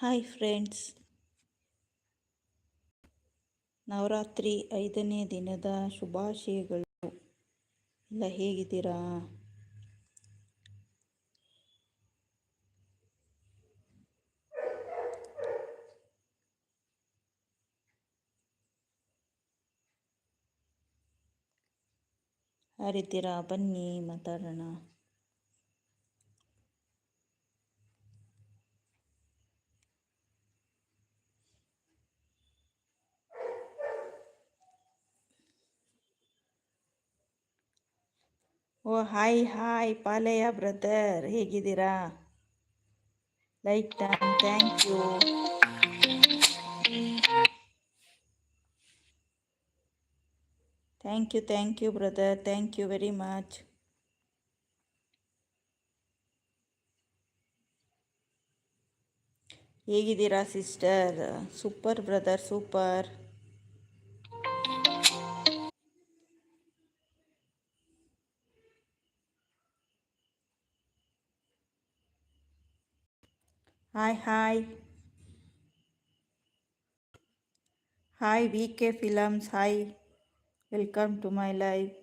Hi friends. Navratri ಐದನೇ ದಿನದ ಶುಭಾಶಯಗಳು. ಎಲ್ಲ ಹೇಗಿದ್ದೀರಾ? ಯಾರಿದ್ದೀರಾ? ಬನ್ನಿ ಮಾತಾಡೋಣ. ಓ, ಹಾಯ್ ಹಾಯ್, ಪಾಲಯ್ಯ ಬ್ರದರ್ ಹೇಗಿದ್ದೀರಾ? Like time thank you thank you thank you brother thank you very much ಹೇಗಿದ್ದೀರಾ sister super brother super hi hi hi V K films hi welcome to my life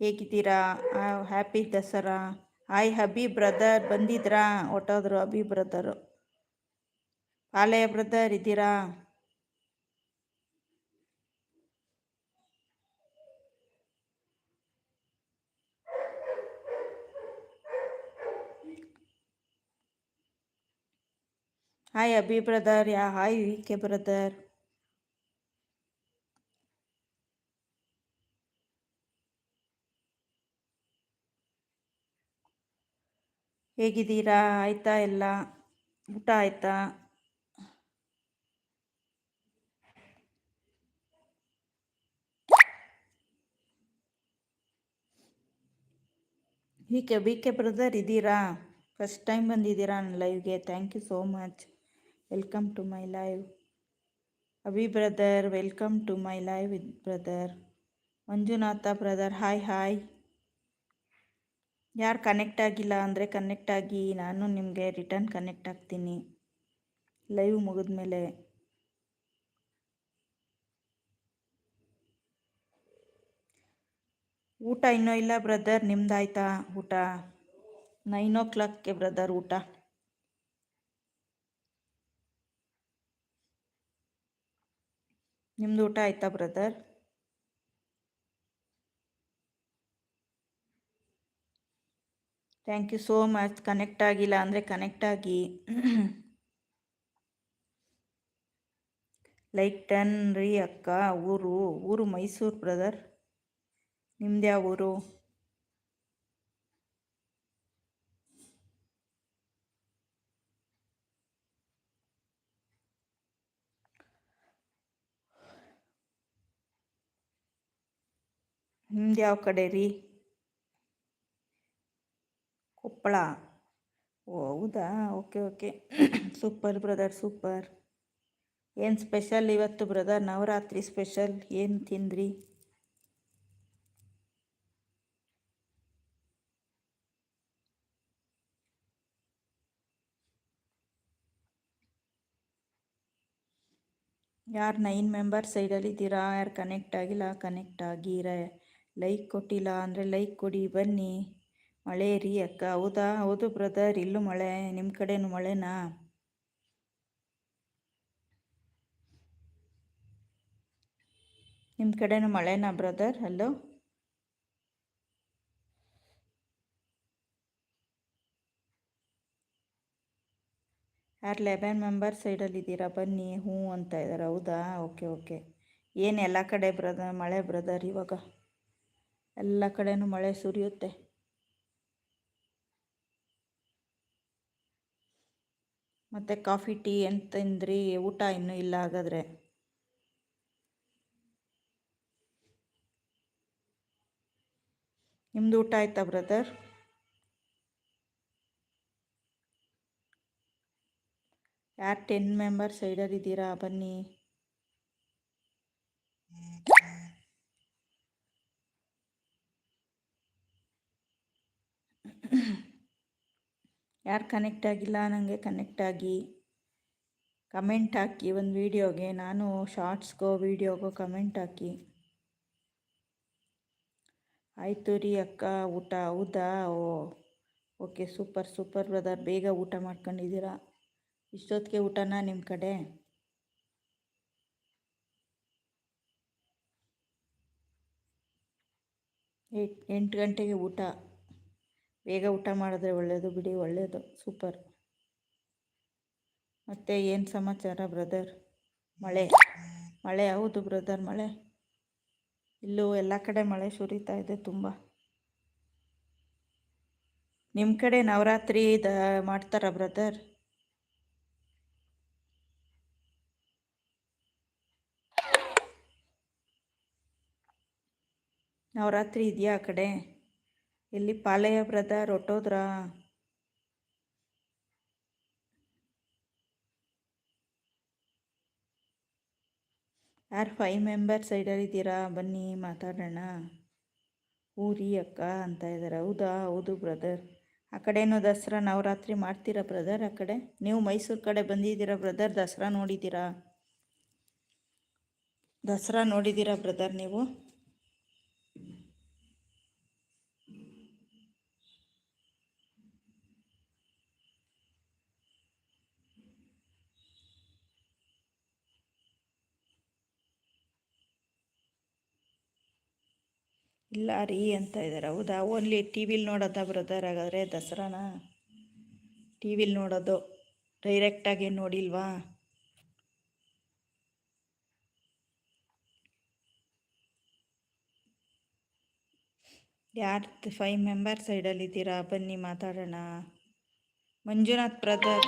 ಹೇಗಿದ್ದೀರಾ? Happy Dasara. Hi Abhi brother ಬಂದಿದ್ರಾ ಹೊಟ್ಟೋದ್ರು Abhi brother ಪಾಲಯ brother ಇದ್ದೀರಾ? Hi Abhi brother ಯಾ hi V K brother ಹೇಗಿದ್ದೀರಾ? ಆಯ್ತಾ ಎಲ್ಲ? ಊಟ ಆಯ್ತಾ? V K V K brother ಇದ್ದೀರಾ? ಫಸ್ಟ್ ಟೈಮ್ ಬಂದಿದ್ದೀರಾ ನನ್ನ ಲೈವ್ಗೆ thank you so much welcome to my live Abhi brother welcome to my live brother Manjunatha brother hi hi ಯಾರು ಕನೆಕ್ಟ್ ಆಗಿಲ್ಲ ಅಂದರೆ ಕನೆಕ್ಟ್ ಆಗಿ ನಾನು ನಿಮಗೆ ರಿಟರ್ನ್ ಕನೆಕ್ಟ್ ಆಗ್ತೀನಿ. ಲೈವ್ ಮುಗಿದ್ಮೇಲೆ. ಊಟ ಇನ್ನೂ ಇಲ್ಲ ಬ್ರದರ್ ನಿಮ್ದಾಯ್ತಾ ಊಟ? ನೈನ್ ಓ ಕ್ಲಾಕ್ಗೆ ಬ್ರದರ್ ಊಟ. ನಿಮ್ದು ಊಟ ಆಯ್ತಾ brother thank you so much connect ಆಗಿಲ್ಲ ಅಂದರೆ ಕನೆಕ್ಟ್ ಆಗಿ. ಲೈಕ್ ಟನ್ ರೀ ಅಕ್ಕ, ಊರು. ಊರು ಮೈಸೂರು ಬ್ರದರ್ ನಿಮ್ದು ಯಾವ ಊರು? ನಿಮ್ದು ಯಾವ ಕಡೆ ರೀ? ಕೊಪ್ಪಳ. ಓ, ಹೌದಾ? Okay okay. Super brother, super. ಏನು ಸ್ಪೆಷಲ್ ಇವತ್ತು ಬ್ರದರ್? ನವರಾತ್ರಿ ಸ್ಪೆಷಲ್. ಏನು ತಿಂದ್ರಿ? ಯಾರು ನೈನ್ ಮೆಂಬರ್ಸ್ ಸೈಡಲ್ಲಿದ್ದೀರಾ ಯಾರು ಕನೆಕ್ಟ್ ಆಗಿಲ್ಲ? ಕನೆಕ್ಟ್ ಆಗಿರ. ಲೈಕ್ ಕೊಟ್ಟಿಲ್ಲ ಅಂದರೆ ಲೈಕ್ ಕೊಡಿ, ಬನ್ನಿ. ಮಳೆ ರೀ ಅಕ್ಕ. ಹೌದಾ? ಹೌದು ಬ್ರದರ್ ಇಲ್ಲೂ ಮಳೆ. ನಿಮ್ಮ ಕಡೆನೂ ಮಳೆನಾ? ನಿಮ್ಮ ಕಡೆನೂ ಮಳೆನಾ ಬ್ರದರ್ ಹಲೋ ಯಾರು ಲೆವೆನ್ ಮೆಂಬರ್ಸ್ ಸೈಡಲ್ಲಿದ್ದೀರಾ ಬನ್ನಿ. ಹ್ಞೂ ಅಂತ ಇದ್ದಾರೆ ಹೌದಾ? ಓಕೆ ಓಕೆ ಏನು ಎಲ್ಲ ಕಡೆ ಬ್ರದರ್ ಮಳೆ ಬ್ರದರ್ ಇವಾಗ? ಎಲ್ಲ ಕಡೆಯೂ ಮಳೆ ಸುರಿಯುತ್ತೆ. ಮತ್ತು ಕಾಫಿ, ಟೀ ಅಂತ ತಿಂದ್ರಿ? ಊಟ ಇನ್ನೂ ಇಲ್ಲ ಹಾಗಾದರೆ. ನಿಮ್ಮದು ಊಟ ಆಯ್ತಾ ಬ್ರದರ್? ಯಾರು ಟೆನ್ ಮೆಂಬರ್ಸ್ ಇದ್ದೀರಾ? ಬನ್ನಿ. ಯಾರು ಕನೆಕ್ಟ್ ಆಗಿಲ್ಲ ನನಗೆ ಕನೆಕ್ಟ್ ಆಗಿ. ಕಮೆಂಟ್ ಹಾಕಿ, ಒಂದು ವೀಡಿಯೋಗೆ ನಾನು ಶಾರ್ಟ್ಸ್ಗೋ ವೀಡಿಯೋಗೋ ಕಮೆಂಟ್ ಹಾಕಿ. ಆಯಿತು ರೀ ಅಕ್ಕ, ಊಟ ಹೌದಾ? ಓ, ಓಕೆ ಸೂಪರ್ ಸೂಪರ್ ಬ್ರದರ್ ಬೇಗ ಊಟ ಮಾಡ್ಕೊಂಡಿದ್ದೀರಾ? ಇಷ್ಟೊತ್ತಿಗೆ ಊಟನ ನಿಮ್ಮ ಕಡೆ? ಎಂಟು ಗಂಟೆಗೆ ಊಟ. ಬೇಗ ಊಟ ಮಾಡಿದ್ರೆ ಒಳ್ಳೆಯದು ಬಿಡಿ ಒಳ್ಳೆಯದು ಸೂಪರ್ ಮತ್ತೆ ಏನು ಸಮಾಚಾರ ಬ್ರದರ್ ಮಳೆ ಮಳೆ ಹೌದು ಬ್ರದರ್ ಮಳೆ. ಇಲ್ಲೂ ಎಲ್ಲ ಕಡೆ ಮಳೆ ಸುರಿತಾ ಇದೆ ತುಂಬ. ನಿಮ್ಮ ಕಡೆ ನವರಾತ್ರಿ ದ ಮಾಡ್ತಾರಾ ಬ್ರದರ್ ನವರಾತ್ರಿ ಇದೆಯಾ ಆ ಕಡೆ? ಎಲ್ಲಿ ಪಾಳೆಯ ಬ್ರದರ್ ಹೊಟ್ಟೋದ್ರಾ ಯಾರು ಫೈವ್ ಮೆಂಬರ್ ಸೈಡಲ್ಲಿದ್ದೀರಾ ಬನ್ನಿ, ಮಾತಾಡೋಣ. ಊರಿ ಅಕ್ಕ ಅಂತ ಇದ್ದಾರೆ ಹೌದಾ? ಹೌದು ಬ್ರದರ್ ಆ ಕಡೆನೂ ದಸರಾ ನವರಾತ್ರಿ ಮಾಡ್ತೀರಾ ಬ್ರದರ್ ಆ ಕಡೆ? ನೀವು ಮೈಸೂರು ಕಡೆ ಬಂದಿದ್ದೀರಾ ಬ್ರದರ್ ದಸರಾ ನೋಡಿದ್ದೀರಾ? ದಸರಾ ನೋಡಿದ್ದೀರಾ ಬ್ರದರ್ ನೀವು? ಇಲ್ಲ ರೀ ಅಂತ ಇದ್ದಾರೆ ಹೌದಾ? ಓನ್ಲಿ ಟಿ ವಿಲಿ ನೋಡೋದಾ ಬ್ರದರ್ ಹಾಗಾದರೆ ದಸರಾನ? ಟಿ ವಿಲಿ ನೋಡೋದು. ಡೈರೆಕ್ಟಾಗಿ ನೋಡಿಲ್ವಾ? ಯಾರು ಫೈವ್ ಮೆಂಬರ್ ಸೈಡಲ್ಲಿದ್ದೀರಾ ಬನ್ನಿ ಮಾತಾಡೋಣ. ಮಂಜುನಾಥ್ ಬ್ರದರ್